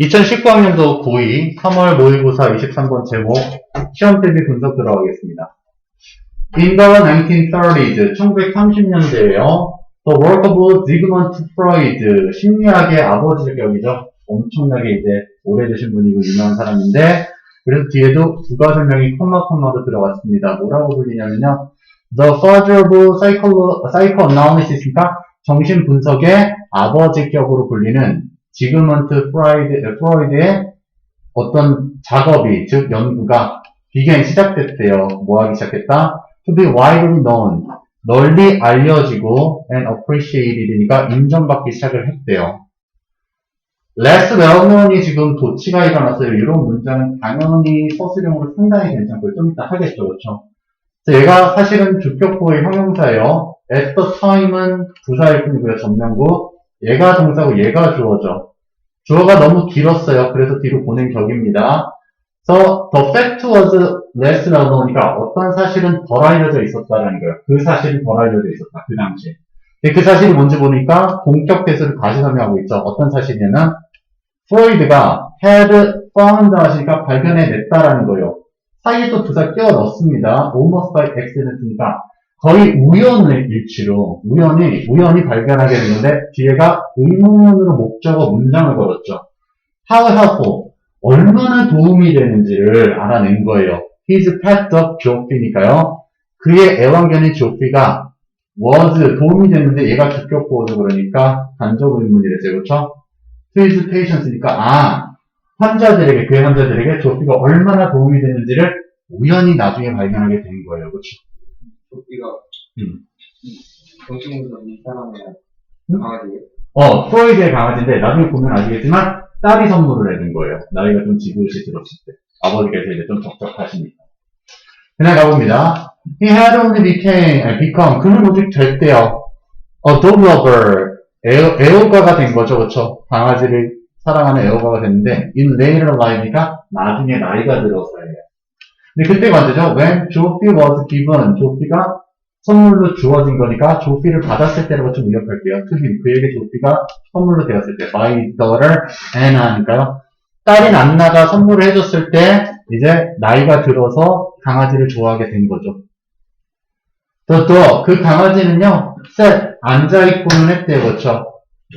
2019학년도 고2 3월 모의고사 23번 제목 시험 대비 분석 들어가겠습니다. In the 1930s, 1930년대에요. The work of Sigmund Freud, 심리학의 아버지를 격이죠. 엄청나게 이제 오래되신 분이고 유명한 사람인데 그래서 뒤에도 부가 설명이 콤마 콤마로 들어갔습니다. 뭐라고 불리냐면요. The father of psycho, psychoanalysis니까 정신 분석의 아버지격으로 불리는 지그먼트 프라이드, 프로이드의 어떤 작업이, 즉 연구가 비견 시작됐대요. 뭐 하기 시작했다? To be widely known. 널리 알려지고 and appreciated니까 인정받기 시작을 했대요. less well-known이 지금 도치가 일어났어요. 이런 문장은 당연히 서술형으로 상당히 괜찮고요. 좀 이따 하겠죠. 그렇죠? 얘가 사실은 주격보의 형용사예요. at the time은 부사일 뿐이고요. 전명구. 얘가 동사고 얘가 주어죠. 주어가 너무 길었어요. 그래서 뒤로 보낸 격입니다. 그래서 the fact was less well-known이니까 어떤 사실은 덜 알려져 있었다는 거예요. 그 사실이 덜 알려져 있었다. 그 당시에. 그 사실이 뭔지 보니까 본격 대수를 다시 설명하고 있죠. 어떤 사실이냐면 프로이드가 had found 하시니까 발견해냈다라는 거예요. 사이에 또 부사 끼워 넣습니다. almost by accident이니까 거의 우연의 일치로 우연히 우연히 발견하게 되는데 뒤에가 의문문으로 목적어 문장을 걸었죠. Helpful 얼마나 도움이 되는지를 알아낸 거예요. His pet dog 조피니까요. 그의 애완견인 조피가 was 도움이 됐는데 얘가 주격 보호죠 그러니까 간접 의문이랬죠 그렇죠? To his patients니까 아 환자들에게 그의 환자들에게 조피가 얼마나 도움이 됐는지를 우연히 나중에 발견하게 된 거예요 그렇죠? 조끼가 음. 정신분석 이 사람의 음? 강아지예요. 어, 프로이드의 강아지인데, 나중에 보면 아시겠지만, 딸이 선물을 해준 거예요. 나이가 좀 지긋이 들었을 때. 아버지께서 이제 좀 적적하시니까. 그냥 가봅니다. He had only became, 아니, become, 그는 오직 됐대요. A dog lover, 애호, 애호 가가 된 거죠, 그쵸? 강아지를 사랑하는 애호가가 됐는데, in later life니까 나중에 나이가 들어서예요. 근데 그때가 언제죠? When Joffy was given, 조피가 선물로 주어진 거니까 조피를 받았을 때라고 좀 의역할게요. 특히 그에게 조피가 선물로 되었을 때 his daughter Anna니까요. 딸인 안나가 선물을 해줬을 때 이제 나이가 들어서 강아지를 좋아하게 된 거죠. 또 또 그 강아지는요. 셋 앉아있고는 했대요. 그렇죠?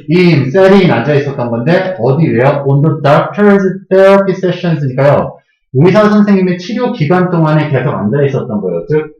in, set인 앉아있었던 건데 어디에요? on the doctor's therapy sessions니까요. 의사 선생님의 치료 기간 동안에 계속 앉아 있었던 거예요. 즉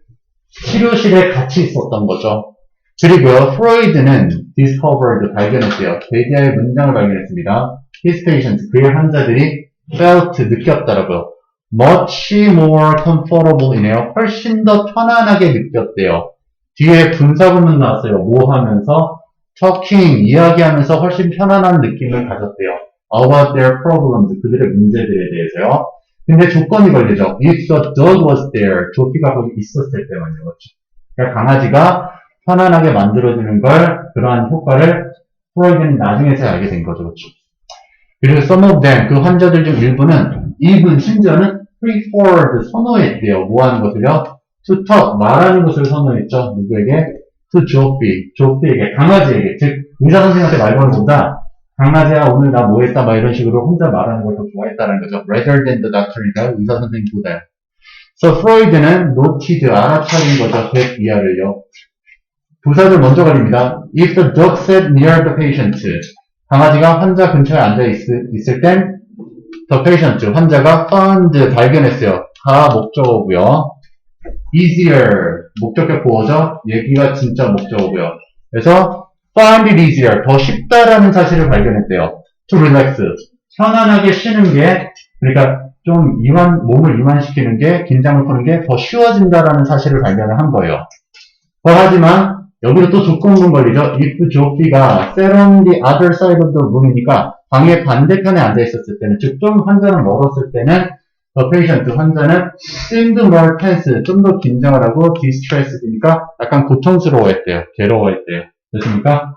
치료실에 같이 있었던 거죠. 그리고요, 프로이드는 discovered 발견했대요. 대지하의 문장을 발견했습니다. His patients, 그의 환자들이 felt 느꼈더라고요. much more comfortable 이네요. 훨씬 더 편안하게 느꼈대요. 뒤에 분사구문 나왔어요. 뭐 하면서? talking, 이야기하면서 훨씬 편안한 느낌을 가졌대요. about their problems, 그들의 문제들에 대해서요. 근데 조건이 걸리죠. If the dog was there, 조피가 거기 있었을 때만요. 그렇죠? 그러니까 강아지가 편안하게 만들어주는 걸, 그러한 효과를 프로이드는 나중에서 알게 된 거죠. 그렇죠? 그리고 some of them, 그 환자들 중 일부는, even 심지어는 preferred, 선호했대요. 뭐 하는 것을요? to talk, 말하는 것을 선호했죠. 누구에게? to 조피, 조피에게, 강아지에게. 즉, 의사 선생님한테 말 거는 것보다 강아지야 오늘 나 뭐 했다 막 이런 식으로 혼자 말하는 걸 더 좋아했다는 거죠. rather than the doctor니까 의사 선생님보다요. So 프로이드는 noted 알아차린 거죠. that 이하를요. 부사를 먼저 가립니다. If the dog sat near the patient 강아지가 환자 근처에 앉아 있, 있을 땐 the patient 환자가 found 발견했어요. 가 목적어고요. easier 목적격 보호죠. 얘기가 진짜 목적어고요. 그래서 find it easier 더 쉽다라는 사실을 발견했대요. to relax 편안하게 쉬는 게 그러니까 좀 이완 몸을 이완시키는 게 긴장을 푸는 게 더 쉬워진다라는 사실을 발견을 한 거예요. 어, 하지만 여기도 또 조건문 걸리죠. if 조피가 sat on the other side of the room이니까 방의 반대편에 앉아 있었을 때는 즉 좀 환자는 멀었을 때는 the patient 환자는 seemed more tense 좀 더 긴장을 하고 distressed니까 약간 고통스러워했대요. 괴로워했대요. 됐습니까?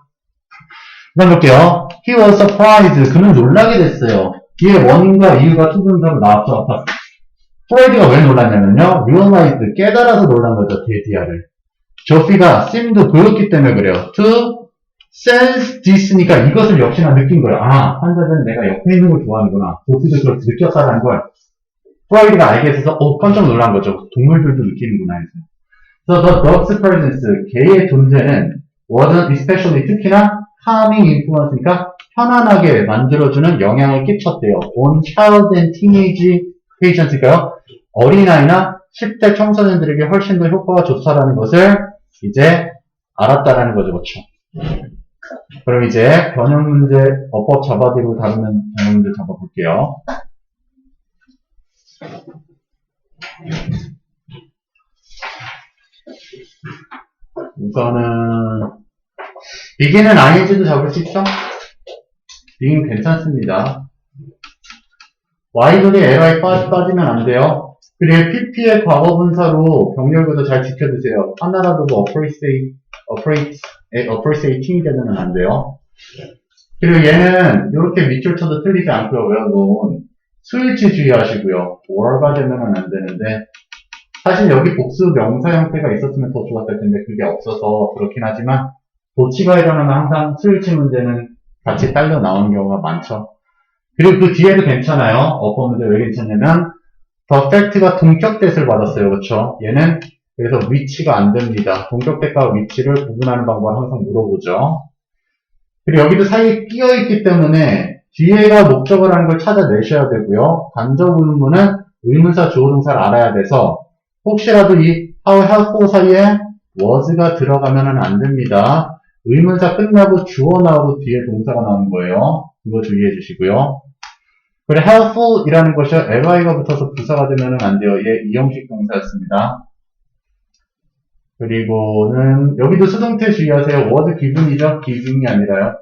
그 다음 볼게요. He was surprised. 그는 놀라게 됐어요. 뒤에 원인과 이유가 투분사로 나왔죠. 아까. 프로이드가 왜 놀랐냐면요. realized, 깨달아서 놀란 거죠. 데디아를. 조피가 seemed 보였기 때문에 그래요. to sense this니까 이것을 역시나 느낀 거예요. 아, 환자는 내가 옆에 있는 걸 좋아하는구나. 도피도 그렇게 느꼈다라는 걸 프로이드가 알게 돼서 어, 깜짝 놀란 거죠. 동물들도 느끼는구나 해서. So the dog's presence, 개의 존재는 wasn't especially 특히나 calming influence니까 편안하게 만들어주는 영향을 끼쳤대요. on child and teenage patients니까요. 어린아이나 10대 청소년들에게 훨씬 더 효과가 좋다라는 것을 이제 알았다라는 거죠. 그렇죠? 그럼 이제 변형 문제 어법 잡아들고 다루면 변형 문제 잡아볼게요. 우선은 비기는 ING도 잡을 수 있죠? 비긴 괜찮습니다. LI 빠지, 빠지면 안 돼요. 그리고 PP의 과거 분사로 병렬구도 잘 지켜주세요. 하나라도 뭐 어프리세이, 어프레이트, 어프리세이팅이 되면 안 돼요. 그리고 얘는 이렇게 밑줄 쳐도 틀리지 않고요. 외워놓은 수일치 주의하시고요. 월가 되면 안 되는데 사실 여기 복수 명사 형태가 있었으면 더 좋았을 텐데 그게 없어서 그렇긴 하지만 도치가 일어나면 항상 수일치 문제는 같이 딸려 나오는 경우가 많죠. 그리고 그 뒤에도 괜찮아요. 어법 문제 왜 괜찮냐면 더 팩트가 동격 대를 받았어요. 그렇죠? 얘는 그래서 위치가 안 됩니다. 동격 대과 위치를 구분하는 방법을 항상 물어보죠. 그리고 여기도 사이에 끼어 있기 때문에 뒤에가 목적을 하는 걸 찾아내셔야 되고요. 간접 의문은 의문사 주어 동사를 알아야 돼서 혹시라도 이 how helpful 사이에 was가 들어가면 안 됩니다. 의문사 끝나고 주어 나오고 뒤에 동사가 나오는 거예요. 이거 주의해 주시고요. 그리고 helpful이라는 것이 ly가 붙어서 부사가 되면 안 돼요. 얘 이형식 동사였습니다. 그리고는 여기도 수동태 주의하세요. was given이죠. giving이 아니라요.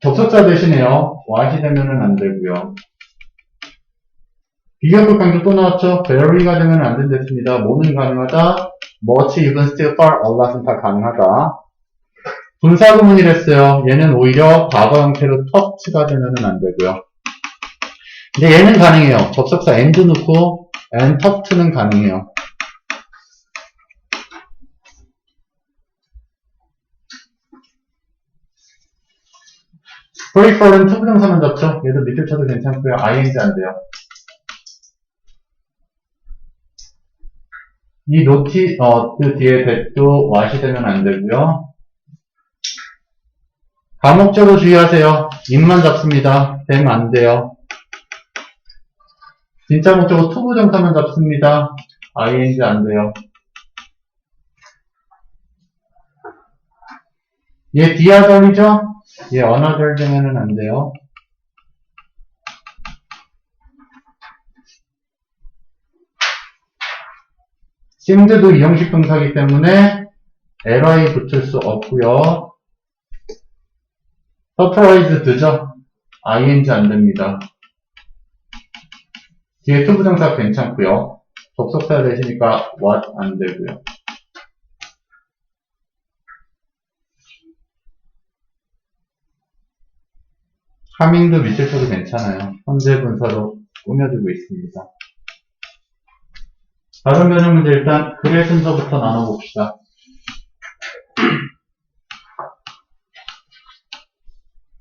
접속사 대신에요. what이 되면 안 되고요. 비교급 강조 또 나왔죠? very가 되면 안 된댔습니다. 뭐는 가능하다? much, even, still, far, a lot은 다 가능하다. 분사구문이랬어요. 얘는 오히려 과거 형태로 touch가 되면 안 되고요. 근데 얘는 가능해요. 접속사 and 넣고 and touch는 가능해요. prefer는 투부정사만 잡죠? 얘도 밑줄 쳐도 괜찮고요. ing 안 돼요. 이 노티, 어, 그 뒤에 that도 what이 되면 안 되고요. 과목적으로 주의하세요. 입만 잡습니다. 되면 안 돼요. 진짜 목적으로 투부 정사만 잡습니다. ing 안 돼요. 얘 디아점이죠? 얘 another 되면은 안 돼요. 심드도 이형식 동사기 때문에 ly 붙을 수 없고요. surprised죠? ing 안 됩니다. 뒤에 투부정사 괜찮고요. 접속사 되시니까 what 안 되고요. 하밍도 밑줄 쳐도 괜찮아요. 현재 분사로 꾸며주고 있습니다. 다른 변형 문제 일단 글의 순서부터 나눠봅시다.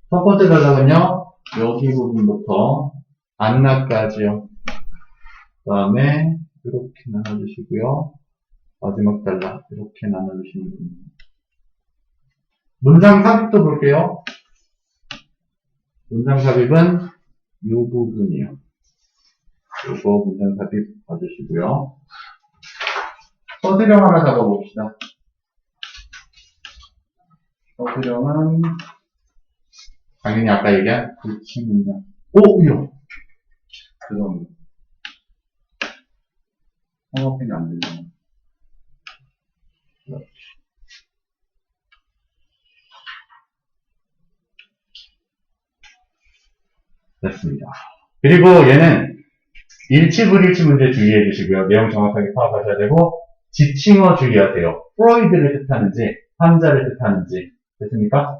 첫 번째 단락은요, 여기 부분부터 안나까지요. 그 다음에 이렇게 나눠주시고요. 마지막 단락 이렇게 나눠주시면 됩니다. 문장 삽입도 볼게요. 문장 삽입은 이 부분이요. 요거 문장 삽입 봐주시고요. 서술형 하나 잡아봅시다. 서술형은 당연히 아까 얘기한 구치 문장. 오! 이요! 죄송합니다. 홍어펜이 안 되죠. 됐습니다. 그리고 얘는 일치 불일치 문제 주의해 주시고요. 내용 정확하게 파악하셔야 되고 지칭어 주의하세요. 프로이드를 뜻하는지 환자를 뜻하는지 됐습니까?